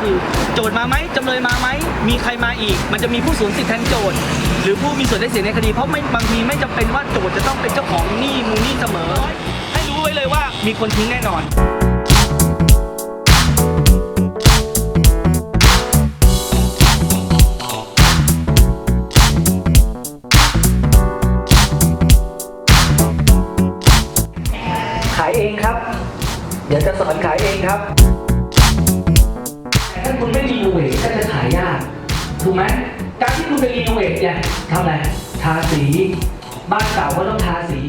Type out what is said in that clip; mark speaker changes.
Speaker 1: คือ โจทย์มาไหมจำเลยมาไหมมีใครมาอีก มันจะมีผู้สูญสิทธิ์แทนโจทย์หรือผู้มีส่วนได้เสียในคดีเพราะไม่บางทีไม่จำเป็นว่าโจทย์จะต้องเป็นเจ้าของหนี้มูลหนี้เสมอ ให้รู้ไว้เลยว่ามีคนทิ้งแน่นอนขายเองครับ เดี๋ยวจะสอนขายเองครับ ถ้าคุณไม่รีโนเวทก็จะขายยากถูกไหมการที่คุณไปรีโนเวทเนี่ยทำอะไรทาสี บ้านเก่าก็ต้องทาสี